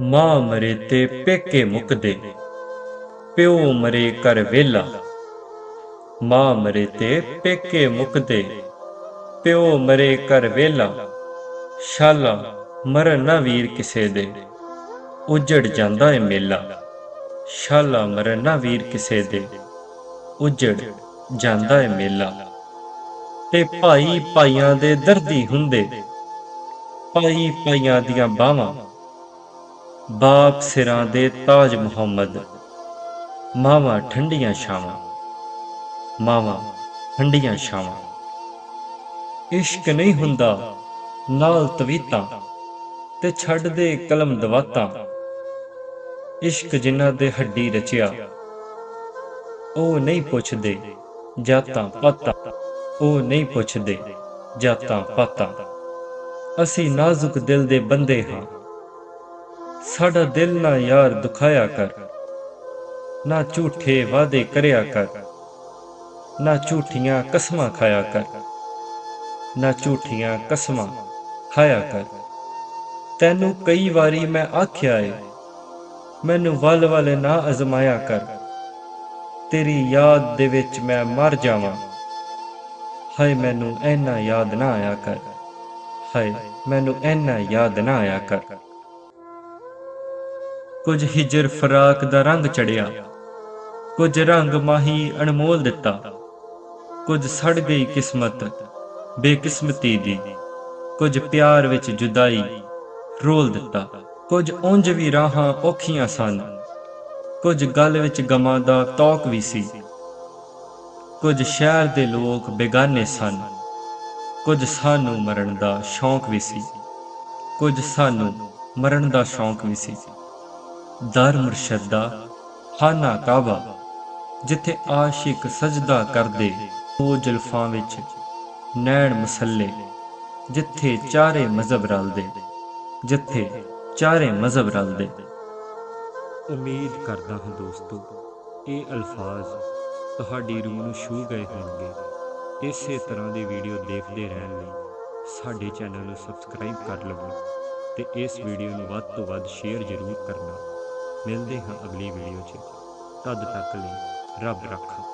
ਮਾਂ ਮਰੇ ਤੇ ਪੇਕੇ ਮੁਕਦੇ, ਪਿਓ ਮਰੇ ਕਰ ਵੇਲਾ ਮਾਂ ਮਰੇ ਤੇ ਪੇਕੇ ਮੁਕਦੇ, ਪਿਓ ਮਰੇ ਕਰ ਵੇਲਾ ਸ਼ਾਲਾ ਮਰਨ ਨਾ ਵੀਰ ਕਿਸੇ ਦੇ, ਉਜੜ ਜਾਂਦਾ ਏ ਮੇਲਾ। ਸ਼ਾਲਾ ਮਰਨ ਨਾ ਵੀਰ ਕਿਸੇ ਦੇ, ਉਜੜ ਜਾਂਦਾ ਏ ਮੇਲਾ। ਤੇ ਭਾਈ ਭਾਈਆਂ ਦੇ ਦਰਦੀ ਹੁੰਦੇ, ਭਾਈ ਭਾਈਆਂ ਦੀਆਂ ਬਾਹਾਂ ਬਾਪ ਸਿਰਾਂ ਦੇ ਤਾਜ ਮੁਹੰਮਦ, ਮਾਵਾਂ ਠੰਡੀਆਂ ਛਾਵਾਂ, ਮਾਵਾਂ ਠੰਡੀਆਂ ਛਾਵਾਂ। ਇਸ਼ਕ ਨਹੀਂ ਹੁੰਦਾ ਨਾਲ ਤਵੀਤਾਂ ਤੇ ਛੱਡ ਦੇ ਕਲਮ ਦਵਾਤਾਂ। ਇਸ਼ਕ ਜਿਨ੍ਹਾਂ ਦੇ ਹੱਡੀ ਰਚਿਆ, ਉਹ ਨਹੀਂ ਪੁੱਛਦੇ ਜਾਤਾਂ ਪਾਤਾਂ, ਉਹ ਨਹੀਂ ਪੁੱਛਦੇ ਜਾਤਾਂ ਪਾਤਾਂ। ਅਸੀਂ ਨਾਜ਼ੁਕ ਦਿਲ ਦੇ ਬੰਦੇ ਹਾਂ। ਸਾਡਾ ਦਿਲ ਨਾ ਯਾਰ ਦੁਖਾਇਆ ਕਰ। ਨਾ ਝੂਠੇ ਵਾਅਦੇ ਕਰਿਆ ਕਰ। ਨਾ ਝੂਠੀਆਂ ਕਸਮਾਂ ਖਾਇਆ ਕਰ। ਨਾ ਝੂਠੀਆਂ ਕਸਮਾਂ ਖਾਇਆ ਕਰ। ਤੈਨੂੰ ਕਈ ਵਾਰੀ ਮੈਂ ਆਖਿਆ ਏ, ਮੈਨੂੰ ਵੱਲ ਵੱਲ ਨਾ ਅਜ਼ਮਾਇਆ ਕਰ। ਤੇਰੀ ਯਾਦ ਦੇ ਵਿੱਚ ਮੈਂ ਮਰ ਜਾਵਾਂ। ਹਾਏ, ਮੈਨੂੰ ਐਨਾ ਯਾਦ ਨਾ ਆਇਆ ਕਰ। ਹਾਏ, ਮੈਨੂੰ ਐਨਾ ਯਾਦ ਨਾ ਆਇਆ ਕਰ। ਕੁਝ ਹਿਜਰ ਫਰਾਕ ਦਾ ਰੰਗ ਚੜਿਆ। ਕੁਝ ਰੰਗ ਮਾਹੀ ਅਣਮੋਲ ਦਿੱਤਾ। ਕੁਝ ਸੜ ਗਈ ਕਿਸਮਤ, ਬੇਕਿਸਮਤੀ ਦੀ। ਕੁਝ ਪਿਆਰ ਵਿੱਚ ਜੁਦਾਈ, ਰੋਲ ਦਿੱਤਾ। ਕੁਝ ਉਂਝ ਵੀ ਰਾਹਾਂ ਔਖੀਆਂ ਸਨ। ਕੁਝ ਗੱਲ ਵਿੱਚ ਗਮਾਂ ਦਾ ਤੌਕ ਵੀ ਸੀ। ਕੁਝ ਸ਼ਹਿਰ ਦੇ ਲੋਕ ਬੇਗਾਨੇ ਸਨ। ਕੁਝ ਸਾਨੂੰ ਮਰਨ ਦਾ ਸ਼ੌਂਕ ਵੀ ਸੀ। ਕੁਝ ਸਾਨੂੰ ਮਰਨ ਦਾ ਸ਼ੌਂਕ ਵੀ ਸੀ। ਦਰ ਮੁਰਸ਼ਦ ਦਾ ਖਾਨਾ ਕਾਬਾ, ਜਿੱਥੇ ਆਸ਼ਿਕ ਸਜਦਾ ਕਰਦੇ ਉਹ ਜਲਫਾਂ ਵਿੱਚ ਨੈਣ ਮਸੱਲੇ, ਜਿੱਥੇ ਚਾਰੇ ਮਜ਼ਹਬ ਰਲਦੇ, ਜਿੱਥੇ ਚਾਰੇ ਮਜ਼ਹਬ ਰਲਦੇ। ਉਮੀਦ ਕਰਦਾ ਹਾਂ ਦੋਸਤੋ, ਇਹ ਅਲਫਾਜ਼ ਤੁਹਾਡੀ ਰੂਹ ਨੂੰ ਛੂ ਗਏ ਹੋਣਗੇ। ਇਸੇ ਤਰ੍ਹਾਂ ਦੀ ਵੀਡੀਓ ਦੇਖਦੇ ਰਹਿਣ ਲਈ ਸਾਡੇ ਚੈਨਲ ਨੂੰ ਸਬਸਕ੍ਰਾਈਬ ਕਰ ਲਵੋ ਤੇ ਇਸ ਵੀਡੀਓ ਨੂੰ ਵੱਧ ਤੋਂ ਵੱਧ ਸ਼ੇਅਰ ਜ਼ਰੂਰ ਕਰਨਾ। ਮਿਲਦੇ ਹਾਂ ਅਗਲੀ ਵੀਡੀਓ 'ਚ। ਤਦ ਤੱਕ ਲਈ ਰੱਬ ਰੱਖਾ।